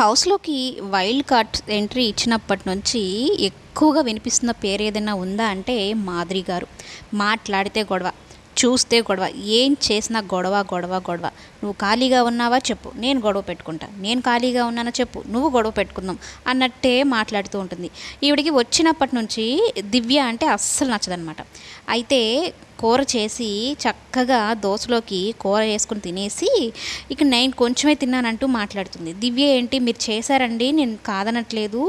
హౌస్‌లోకి wild card entry ఇచ్చినప్పటి నుంచి ఎక్కువగా వినిపిస్తున్న పేరు ఏదైనా ఉందా అంటే మాదిరి గారు. మాట్లాడితే గొడవ, చూస్తే గొడవ, ఏం చేసినా గొడవ, గొడవ, గొడవ. నువ్వు ఖాళీగా ఉన్నావా చెప్పు, నేను గొడవ పెట్టుకుంటా. నేను ఖాళీగా ఉన్నానా చెప్పు, నువ్వు గొడవ పెట్టుకుందాం అన్నట్టే మాట్లాడుతూ ఉంటుంది. ఈవిడికి వచ్చినప్పటి నుంచి దివ్య అంటే అస్సలు నచ్చదనమాట. అయితే కూర చేసి చక్కగా దోశలోకి కూర వేసుకొని తినేసి ఇక నేను కొంచెమే తిన్నానంటూ మాట్లాడుతుంది. దివ్య ఏంటి మీరు చేశారండి నేను కాదనట్లేదు.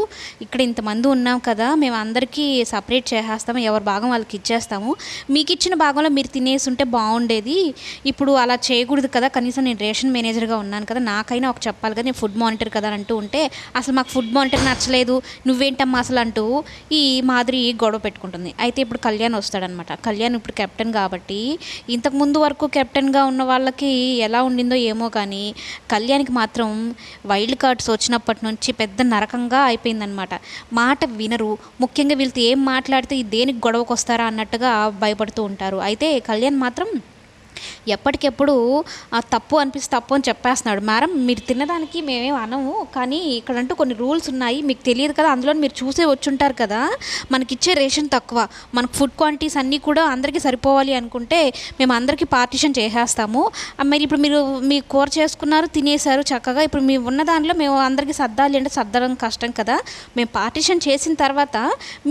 ఇక్కడ ఇంతమంది ఉన్నాం కదా మేము అందరికీ సపరేట్ చేసేస్తాము. ఎవరి భాగం వాళ్ళకి ఇచ్చేస్తాము. మీకు ఇచ్చిన భాగంలో మీరు తినేసి ఉంటే బాగుండేది. ఇప్పుడు అలా చేయకూడదు కదా కనీసం నేను రేషన్ మేనేజర్‌గా ఉన్నాను కదా నాకైనా ఒక చెప్పాలి కదా నేను ఫుడ్ మానిటర్ కదా అంటూ ఉంటే అసలు మాకు ఫుడ్ మానిటర్ నచ్చలేదు. నువ్వేంటమ్మా అసలు అంటూ ఈ మాదిరి గొడవ పెట్టుకుంటుంది. అయితే ఇప్పుడు కళ్యాణ్ వస్తాడనమాట. కళ్యాణ్ ఇప్పుడు కెప్టెన్ కెప్టెన్ కాబట్టి ఇంతకు ముందు వరకు కెప్టెన్‌గా ఉన్న వాళ్ళకి ఎలా ఉండిందో ఏమో కానీ కళ్యాణ్‌కి మాత్రం వైల్డ్ కార్డ్స్ వచ్చినప్పటి నుంచి పెద్ద నరకంగా అయిపోయిందనమాట. మాట వినరు. ముఖ్యంగా వీళ్ళతో ఏం మాట్లాడితే దేనికి గొడవకొస్తారా అన్నట్టుగా భయపడుతూ ఉంటారు. అయితే కళ్యాణ్ మాత్రం ఎప్పటికెప్పుడు తప్పు అనిపిస్తే తప్పు అని చెప్పేస్తున్నాడు. మేడం మీరు తినడానికి మేమేం అనము. కానీ ఇక్కడంటూ కొన్ని రూల్స్ ఉన్నాయి. మీకు తెలియదు కదా అందులో మీరు చూసే వచ్చుంటారు కదా! మనకి ఇచ్చే రేషన్ తక్కువ. మనకు ఫుడ్ క్వాంటిటీస్ అన్నీ కూడా అందరికీ సరిపోవాలి అనుకుంటే మేము అందరికీ పార్టిషన్ చేసేస్తాము. మరి ఇప్పుడు మీరు మీ కూర చేసుకున్నారు, తినేసారు చక్కగా. ఇప్పుడు మీ ఉన్న దానిలో మేము అందరికీ సర్దాలి అంటే సర్దడం కష్టం కదా! మేము పార్టిషన్ చేసిన తర్వాత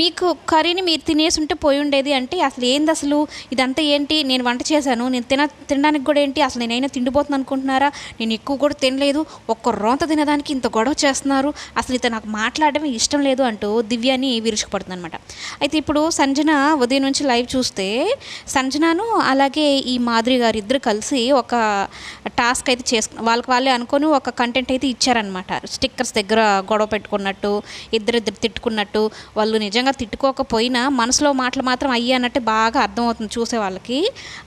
మీకు కర్రీని మీరు తినేసి ఉంటే పోయి ఉండేది అంటే అసలు ఏంది అసలు ఇదంతా ఏంటి నేను వంట చేశాను. నేను తిన తినడానికి కూడా ఏంటి అసలు నేనైనా తిండిపోతుంది అనుకుంటున్నారా? నేను ఎక్కువ కూడా తినలేదు. ఒక్క రోంత తినడానికి ఇంత గొడవ చేస్తున్నారు. అసలు ఇతను నాకు మాట్లాడడం ఇష్టం లేదు అంటూ దివ్యాని విరుచుకుపడుతుంది అనమాట అయితే ఇప్పుడు సంజన ఉదయం నుంచి లైవ్ చూస్తే సంజనను అలాగే ఈ మాధురి గారు ఇద్దరు కలిసి ఒక టాస్క్ అయితే చేసుకు వాళ్ళకి వాళ్ళే అనుకొని ఒక కంటెంట్ అయితే ఇచ్చారనమాట. స్టిక్కర్స్ దగ్గర గొడవ పెట్టుకున్నట్టు, ఇద్దరిద్దరు తిట్టుకున్నట్టు, వాళ్ళు నిజంగా తిట్టుకోకపోయినా మనసులో మాటలు మాత్రం అయ్యి అన్నట్టు బాగా అర్థమవుతుంది చూసే వాళ్ళకి.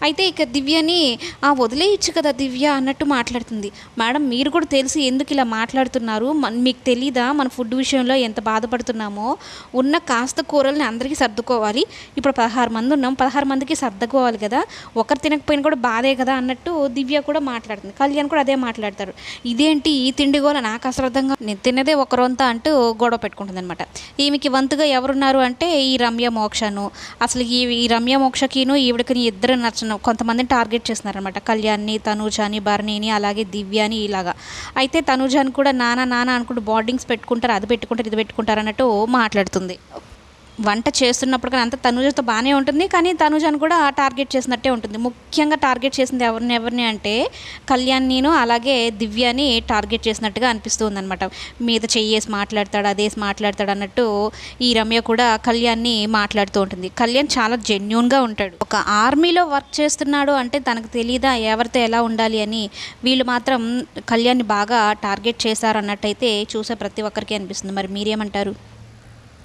అయితే ఇక దివ్యని ఆ వదిలేయచ్చు కదా దివ్య అన్నట్టు మాట్లాడుతుంది. మేడం మీరు కూడా తెలిసి ఎందుకు ఇలా మాట్లాడుతున్నారు? మీకు తెలీదా మన ఫుడ్ విషయంలో ఎంత బాధపడుతున్నామో? ఉన్న కాస్త కూరల్ని అందరికీ సర్దుకోవాలి. ఇప్పుడు 16 మంది ఉన్నాం. 16 మందికి సర్దుకోవాలి కదా! ఒకరు తినకపోయినా కూడా బాధే కదా అన్నట్టు దివ్య కూడా మాట్లాడుతుంది. కళ్యాణ్ కూడా అదే మాట్లాడతారు ఇదేంటి ఈ తిండి గోల నాకు అశ్రద్ధంగా నేను తిన్నదే ఒకరంతా అంటూ గొడవ పెట్టుకుంటుందనమాట. ఈమెకి వంతుగా ఎవరున్నారు అంటే ఈ రమ్య మోక్షను. అసలు ఈ రమ్య మోక్షకిను ఈవిడకి ఇద్దరు నచ్చను. కొంతమందిని టార్గెట్ చేస్తున్నారనమాట. కళ్యాణ్‌ని, తనూజని, భరణిని అలాగే దివ్యని ఇలాగా. అయితే తనూజని కూడా నానా నానా అనుకుంటూ బోర్డింగ్స్ పెట్టుకుంటారు. అది పెట్టుకుంటారు, ఇది పెట్టుకుంటారు అన్నట్టు మాట్లాడుతుంది. వంట చేస్తున్నప్పుడు కానీ అంతా తనూజతో బాగానే ఉంటుంది. కానీ తనూజని కూడా టార్గెట్ చేసినట్టే ఉంటుంది. ముఖ్యంగా టార్గెట్ చేసింది ఎవరిని ఎవరిని అంటే కళ్యాణ్‌నిను అలాగే దివ్యని టార్గెట్ చేసినట్టుగా అనిపిస్తుంది అనమాట మీద చెయ్యేసి మాట్లాడతాడు, అదేసి మాట్లాడతాడు అన్నట్టు ఈ రమ్య కూడా కళ్యాణ్‌ని మాట్లాడుతూ ఉంటుంది. కళ్యాణ్ చాలా జెన్యూన్‌గా ఉంటాడు. ఒక ఆర్మీలో వర్క్ చేస్తున్నాడు అంటే తనకు తెలియదా ఎవరితో ఎలా ఉండాలి అని. వీళ్ళు మాత్రం కళ్యాణ్‌ని బాగా టార్గెట్ చేశారన్నట్టయితే చూసే ప్రతి ఒక్కరికి అనిపిస్తుంది. మరి మీరేమంటారు?